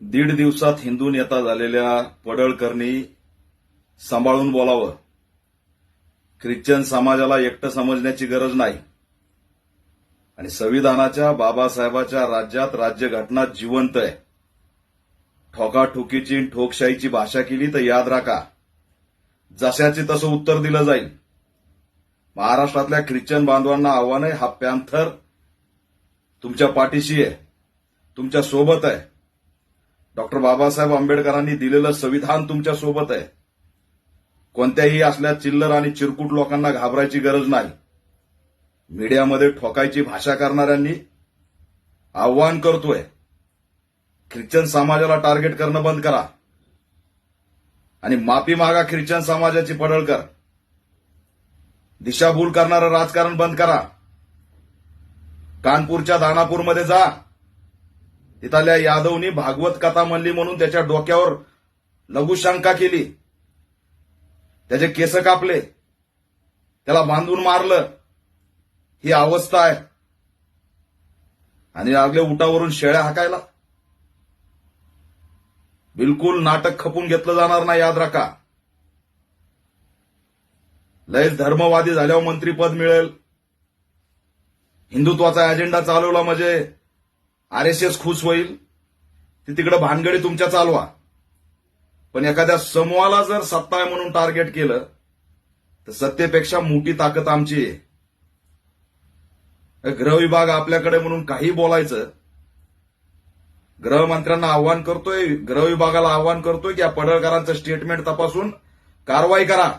दीड दिवसात हिंदू नेता झालेल्या पडळकरनी सांभाळून बोलावं. ख्रिश्चन समाजाला एकटं समजण्याची गरज नाही. आणि संविधानाच्या बाबासाहेबाच्या राज्यात राज्यघटना जिवंत आहे. ठोकाठोकीची ठोकशाहीची भाषा केली तर याद राखा. जशाचे तसं उत्तर दिलं जाईल. महाराष्ट्रातल्या ख्रिश्चन बांधवांना आव्हान आहे हा पॅन्थर तुमच्या पाठीशी आहे. तुमच्यासोबत आहे. डॉक्टर बाबासाहेब आंबेडकरांनी दिलेलं संविधान तुमच्यासोबत आहे. कोणत्याही असल्या चिल्लर आणि चिरकुट लोकांना घाबरायची गरज नाही. मीडियामध्ये ठोकायची भाषा करणाऱ्यांनी आव्हान करतोय. ख्रिश्चन समाजाला टार्गेट करणं बंद करा. आणि माफी मागा ख्रिश्चन समाजाची पडळकर दिशाभूल करणारं राजकारण बंद करा. कानपूरच्या दानापूरमध्ये जा. तिथल्या यादवनी भागवत कथा म्हणली म्हणून त्याच्या डोक्यावर लघुशंका केली. त्याचे केस कापले. त्याला बांधून मारलं. ही अवस्था आहे. आणि लागले उठावरून शेळ्या हाकायला. बिलकुल नाटक खपून घेतलं जाणार नाही याद राखा लयच धर्मवादी झाल्यावर मंत्रीपद मिळेल. हिंदुत्वाचा अजेंडा चालवला म्हणजे आर एस एस खुश होईल. ती तिकडे भानगडी तुमच्या चालवा. पण एखाद्या समूहाला जर सत्ता आहे म्हणून टार्गेट केलं तर सत्तेपेक्षा मोठी ताकद आमची आहे. गृह विभाग आपल्याकडे म्हणून काही बोलायचं गृहमंत्र्यांना आव्हान करतोय गृह विभागाला आव्हान करतोय की या पडळकरांचं स्टेटमेंट तपासून कारवाई करा.